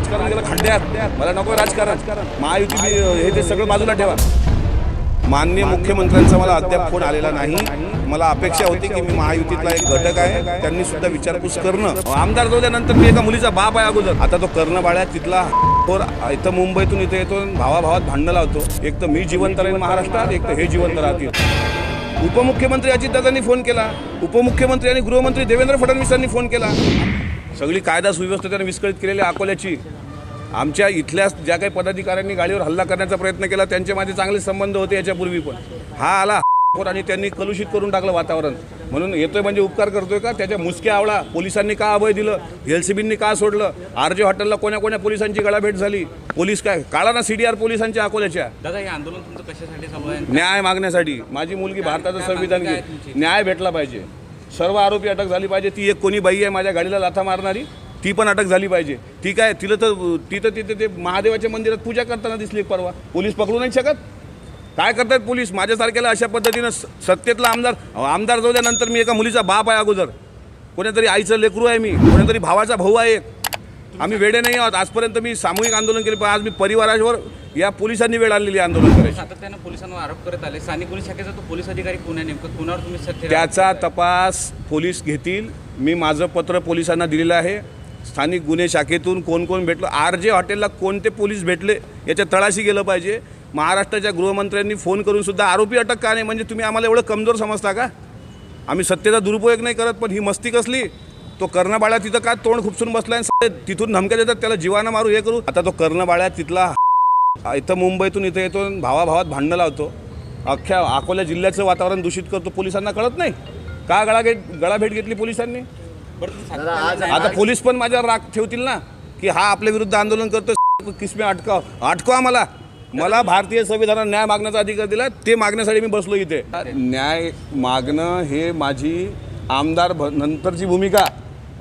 राजकारण गेलं खड्ड्यात. मला नको राजकारण. महायुती हे ते सगळं बाजूला ठेवा. माननीय मुख्यमंत्र्यांचा मला अद्याप फोन आलेला नाही. मला अपेक्षा होती की मी महायुतीतला एक घटक आहे. त्यांनी सुद्धा विचारपूस करणं. आमदार झाल्यानंतर मी एका मुलीचा बाप आहे अगोदर. आता तो कर्ण बाळ्या तिथला थोर इथं मुंबईतून इथे येतो भावाभावात भांडणं लावतो. एक तर मी जिवंत राहील महाराष्ट्रात एक तर हे जिवंत राहतील. उपमुख्यमंत्री अजितदादांनी फोन केला. उपमुख्यमंत्री आणि गृहमंत्री देवेंद्र फडणवीसांनी फोन केला. सगळी कायदा सुव्यवस्था त्याने विस्कळीत केलेली अकोल्याची. आमच्या इथल्या ज्या काही पदाधिकाऱ्यांनी गाडीवर हल्ला करण्याचा प्रयत्न केला त्यांचे माझे चांगले संबंध होते याच्यापूर्वी पण. हा आला आणि त्यांनी कलुषित करून टाकलं वातावरण. म्हणून येतोय म्हणजे उपकार करतोय का? त्याच्या मुसक्या आवळा. पोलिसांनी का अभय दिलं? एलसीबींनी का सोडलं? आर जे हॉटेलला कोण्या कोण्या पोलिसांची गळाभेट झाली? पोलीस काय? काळा ना सीडीआर पोलिसांच्या अकोल्याच्या. दादा हे आंदोलन तुमचं कशासाठी न्याय मागण्यासाठी. माझी मुलगी भारताचं संविधान? न्याय भेटला पाहिजे. सर्व आरोपी अटक झाली पाहिजे. ती एक कोणी बाई आहे माझ्या गाडीला लाथा मारणारी ती पण अटक झाली पाहिजे. ठीक आहे तिला तर तिथं तिथे ते महादेवाच्या मंदिरात पूजा करताना दिसली परवा. पोलीस पकडू नाही शकत? काय करतात पोलीस? माझ्यासारख्याला अशा पद्धतीनं स- सत्तेतला आमदार आमदार जाऊ मी एका मुलीचा बाप आहे अगोदर. कोणीतरी आईचं लेकरू आहे मी कोणीतरी भावाचा भाऊ आहे एक. आम्ही वेडे नाही आहोत. आजपर्यंत मी सामूहिक आंदोलन केले पण आज मी परिवारावर या पोलिसांनी वेळ आणलेली आहे आंदोलन करायची. सातत्यानं पोलिसांवर आरोप करत आले. स्थानिक पोलीस शाखेचा तो पोलीस अधिकारी कोण आहे? नेमकं कोणावर तुम्ही सत्य त्याचा तपास पोलीस घेतील. मी माझं पत्र पोलिसांना दिलेलं आहे. स्थानिक गुन्हे शाखेतून कोण कोण भेटलं? आर जे हॉटेलला कोणते पोलीस भेटले याच्या तळाशी गेलं पाहिजे. महाराष्ट्राच्या गृहमंत्र्यांनी फोन करून सुद्धा आरोपी अटक का नाही? म्हणजे तुम्ही आम्हाला एवढं कमजोर समजता का? आम्ही सत्तेचा दुरुपयोग नाही करत पण ही मस्ती कसली? तो कर्णबाळ्या तिथं काय तोंड खुपसून बसलाय तिथून धमक्या देतात त्याला जीवाना मारू हे करू. आता तो कर्णबाळ्या तिथला इथं मुंबईतून इथं येतो भावाभावात भांडणं लावतो. अख्ख्या अकोला जिल्ह्याचं वातावरण दूषित करतो पोलिसांना कळत नाही? का गळा घेत गळा भेट घेतली पोलिसांनी? आता पोलीस पण माझ्यावर राग ठेवतील ना की हा आपल्या विरुद्ध आंदोलन करतो किसमे अटकाव अटकवा मला मला भारतीय संविधानात न्याय मागण्याचा अधिकार दिला ते मागण्यासाठी मी बसलो इथे. न्याय मागणं हे माझी आमदार भ- नंतरची भूमिका.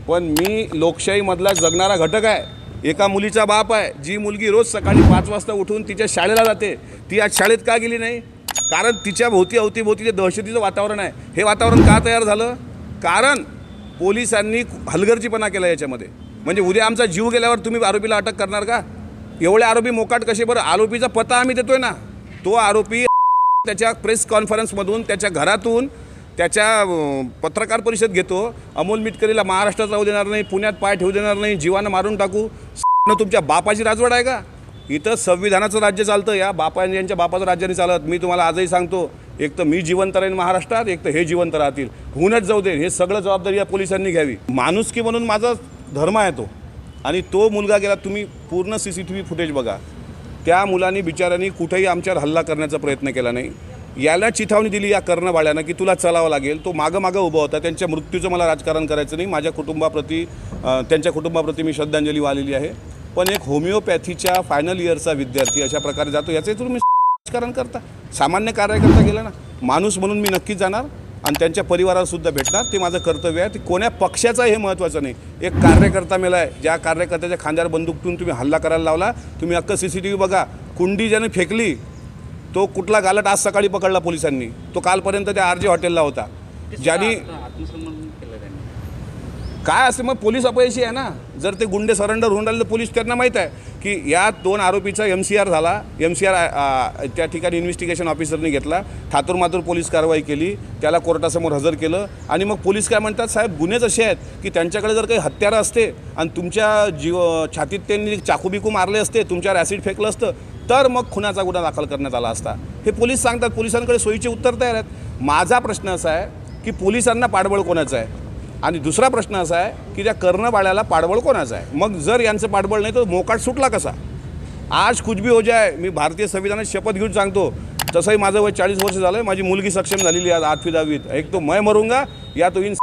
पण मी लोकशाहीमधला जगणारा घटक आहे. एका मुलीचा बाप आहे. जी मुलगी रोज सकाळी पाच वाजता उठून तिच्या शाळेला जाते. ती आज शाळेत का गेली नाही? कारण तिच्या भोवती अवतीभोवती जे दहशतीचं वातावरण आहे हे वातावरण का तयार झालं? कारण पोलिसांनी हलगर्जीपणा केला याच्यामध्ये. म्हणजे उद्या आमचा जीव गेल्यावर तुम्ही आरोपीला अटक करणार का? एवढे आरोपी मोकाट कसे बरं? आरोपीचा पत्ता आम्ही देतोय ना. तो आरोपी त्याच्या प्रेस कॉन्फरन्समधून त्याच्या घरातून त्याच्या पत्रकार परिषद घेतो. अमोल मिटकरीला महाराष्ट्रात राहू देणार नाही पुण्यात पाय ठेवू देणार नाही जीवानं मारून टाकू. न तुमच्या बापाची राजवड आहे का? इथं संविधानाचं राज्य चालतं या. बापा यांच्या बापाचं राज्य नाही चालत. मी तुम्हाला आजही सांगतो एक तर मी जिवंत राहीन महाराष्ट्रात एक तर हे जिवंत राहतील. होऊनच जाऊ दे. हे सगळं जबाबदारी या पोलिसांनी घ्यावी. माणुसकी म्हणून माझा धर्म आहे तो. आणि तो मुलगा गेला तुम्ही पूर्ण C C T V footage बघा. त्या मुलांनी बिचाऱ्यांनी कुठेही आमच्यावर हल्ला करण्याचा प्रयत्न केला नाही. याला चिथावणी दिली या कर्णबाळ्यानं की तुला चलावं लागेल. तो मागं मागं उभा होता. त्यांच्या मृत्यूचं मला राजकारण करायचं नाही. माझ्या कुटुंबाप्रती त्यांच्या कुटुंबाप्रती मी श्रद्धांजली वाहिलेली आहे. पण एक होमिओपॅथीच्या फायनल इयरचा विद्यार्थी अशा प्रकारे जातो. याचे तुम्ही राजकारण करता. सामान्य कार्यकर्ता गेला ना माणूस म्हणून मी नक्कीच जाणार आणि त्यांच्या परिवाराला सुद्धा भेटणार. ते माझं कर्तव्य आहे. ते कोण्या पक्षाचं हे महत्त्वाचं नाही. एक कार्यकर्ता मेला आहे. ज्या कार्यकर्त्याच्या खांद्यावर बंदूक तुम्ही हल्ला करायला लावला. तुम्ही अक्क सी सी टी व्ही बघा. कुंडी ज्याने फेकली तो कुठला गालट आज सकाळी पकडला पोलिसांनी. तो कालपर्यंत त्या आर जे हॉटेलला होता. ज्यांनी काय असते मग? पोलीस अपयशी आहे ना? जर ते गुंडे सरेंडर होऊन राहिले तर पोलीस त्यांना माहीत आहे की या दोन आरोपीचा एम सी आर झाला. एम सी आर त्या ठिकाणी इन्व्हेस्टिगेशन ऑफिसरने घेतला. ठातूर मातूर पोलीस कारवाई केली. त्याला कोर्टासमोर हजर केलं. आणि मग पोलीस काय म्हणतात साहेब गुन्हेच असे आहेत की त्यांच्याकडे जर काही हत्यारं असते आणि तुमच्या जीव छातीत त्यांनी चाकू बिकू मारले असते तुमच्यावर ॲसिड फेकलं असतं तर मग खुनाचा गुन्हा दाखल करण्यात आला असता. हे पोलीस सांगतात पोलिसांकडे सोयीचे उत्तर तयार आहेत. माझा प्रश्न असा आहे की पोलिसांना पाठबळ कोणाचं आहे? आणि दुसरा प्रश्न असा आहे की त्या कर्णबाळ्याला पाठबळ कोणाचं आहे? मग जर यांचं पाठबळ नाही तर मोकाट सुटला कसा? आज कुछ भी हो जाय मी भारतीय संविधानात शपथ घेऊन सांगतो तसंही माझं वय चाळीस वर्ष झालं आहे माझी मुलगी सक्षम झालेली आहे आज आठवी दहावीत एक तो मैं मरूंगा या तो इन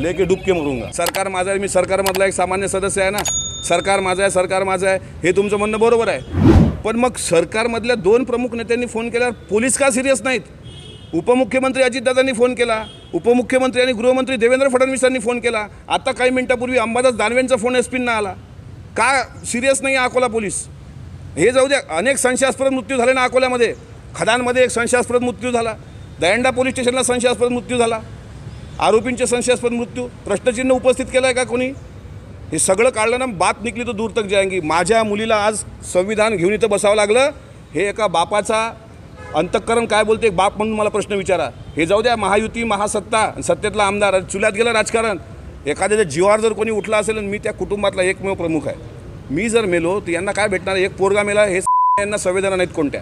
लेके डुबके मरूंगा. सरकार माझं आहे मी सरकारमधला एक सामान्य सदस्य आहे ना? सरकार माझं आहे सरकार माझं आहे. हे तुमचं म्हणणं बरोबर आहे. पण मग सरकारमधल्या दोन प्रमुख नेत्यांनी फोन केल्यावर पोलीस का सिरियस नाहीत? उपमुख्यमंत्री अजितदादांनी फोन केला उपमुख्यमंत्री आणि गृहमंत्री देवेंद्र फडणवीसांनी फोन केला. आता काही मिनिटापूर्वी अंबादास दानवेंचा फोन एस पींना आला. का सिरियस नाही आहे अकोला पोलीस? हे जाऊ द्या अनेक संशयास्पद मृत्यू झाले ना अकोल्यामध्ये. खदानमध्ये एक संशयास्पद मृत्यू झाला. दयंडा पोलीस स्टेशनला संशयास्पद मृत्यू झाला. आरोपींचे संशयास्पद मृत्यू. प्रश्नचिन्ह उपस्थित केलं आहे का कोणी? हे सगळं काढलं ना बात निघली तर दूर तक जायंगी. माझ्या मुलीला आज संविधान घेऊन इथं बसावं लागलं. हे एका बापाचा अंतःकरण काय बोलते एक बाप म्हणून मला प्रश्न विचारा. हे जाऊ द्या महायुती महासत्ता सत्तेतला आमदार चुल्यात गेलं राजकारण. एखाद्याच्या जीवावर जर कोणी उठला असेल आणि मी त्या कुटुंबातला एकमेव प्रमुख आहे. मी जर मेलो तर यांना काय भेटणार? एक पोरगा मेला हे यांना संवेदना नाहीत कोणत्या.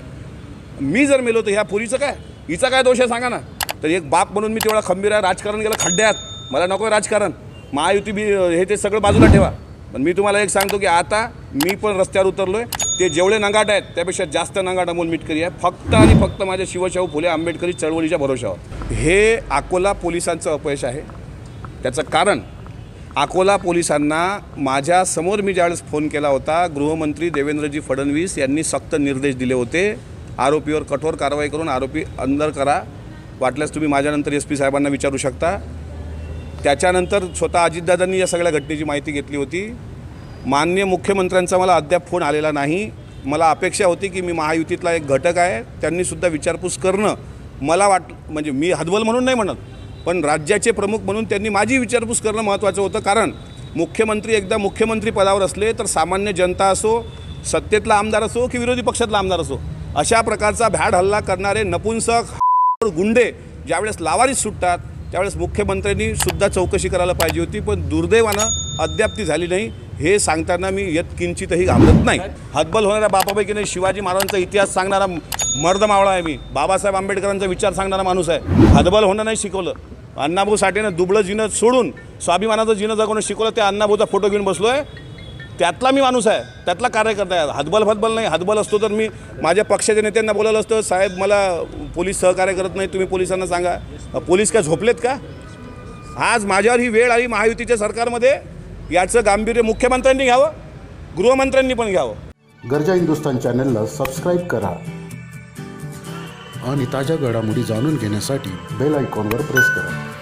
मी जर मेलो तर ह्या पुरीचं काय? हिचा काय दोष आहे सांगा ना. तर एक बाप म्हणून मी तेवढा खंबीर आहे राजकारण गेलं खड्ड्यात. मला नको आहे राजकारण. महायुती बी हे ते सगळं बाजूला ठेवा. पण मी तुम्हाला एक सांगतो की आता मी पण रस्त्यावर उतरलो आहे ते जेवढे नंगाट आहेत त्यापेक्षा जास्त नंगाट अमोल मिटकरी आहे. फक्त आणि फक्त माझ्या शिवशाहू फुले आंबेडकरी चळवळीच्या भरोशावर. हे अकोला पोलिसांचं अपयश आहे. त्याचं कारण अकोला पोलिसांना माझ्यासमोर मी ज्यावेळेस फोन केला होता गृहमंत्री देवेंद्रजी फडणवीस यांनी सक्त निर्देश दिले होते. आरोपीवर कठोर कारवाई करून आरोपी अंदर करा. वाटल्यास तुम्ही माझ्यानंतर एस पी साहेबांना विचारू शकता. त्याच्यानंतर स्वतः अजितदादांनी या सगळ्या घटनेची माहिती घेतली होती. माननीय मुख्यमंत्र्यांचा मला अद्याप फोन आलेला नाही. मला अपेक्षा होती की मी महायुतीतला एक घटक आहे. त्यांनीसुद्धा विचारपूस करणं मला वाट म्हणजे मी हदवल म्हणून नाही म्हणत पण राज्याचे प्रमुख म्हणून त्यांनी माझी विचारपूस करणं महत्त्वाचं होतं. कारण मुख्यमंत्री एकदा मुख्यमंत्री पदावर असले तर सामान्य जनता असो सत्तेतला आमदार असो की विरोधी पक्षातला आमदार असो अशा प्रकारचा भ्याड हल्ला करणारे नपुंसक गुंडे ज्यावेळेस लावारीच सुटतात त्यावेळेस मुख्यमंत्र्यांनी सुद्धा चौकशी करायला पाहिजे होती पण दुर्दैवानं अद्याप ती झाली नाही. हे सांगताना मी यत किंचितही घाबरत नाही. हतबल होणाऱ्या बापापैकी नाही शिवाजी महाराजांचा इतिहास सांगणारा मर्द मावळा आहे मी. बाबासाहेब आंबेडकरांचा विचार सांगणारा माणूस आहे. हतबल होणं नाही शिकवलं. अण्णाभाऊ साठेनं दुबळं जिनं सोडून स्वाभिमानाचं जिनं जगवणं शिकवलं त्या अण्णाभाऊचा फोटो घेऊन बसलो आहे त्यातला मी माणूस आहे. त्यातला कार्यकर्ता आहे. हातबल फतबल नाही. हातबल असतो तर मी माझ्या पक्षाच्या नेत्यांना बोलायला असतं साहेब मला पोलीस सहकार्य करत नाही. तुम्ही पोलिसांना सांगा. पोलीस काय झोपलेत का? आज माझ्यावर ही वेळ आली महायुतीच्या सरकारमध्ये. याचं गांभीर्य मुख्यमंत्र्यांनी घ्यावं. गृहमंत्र्यांनी पण घ्यावं. गरजा हिंदुस्तान चॅनलला सबस्क्राईब करा. आणि ताज्या घडामोडी जाणून घेण्यासाठी बेल आयकॉनवर प्रेस करा.